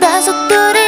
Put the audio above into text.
다섯돌이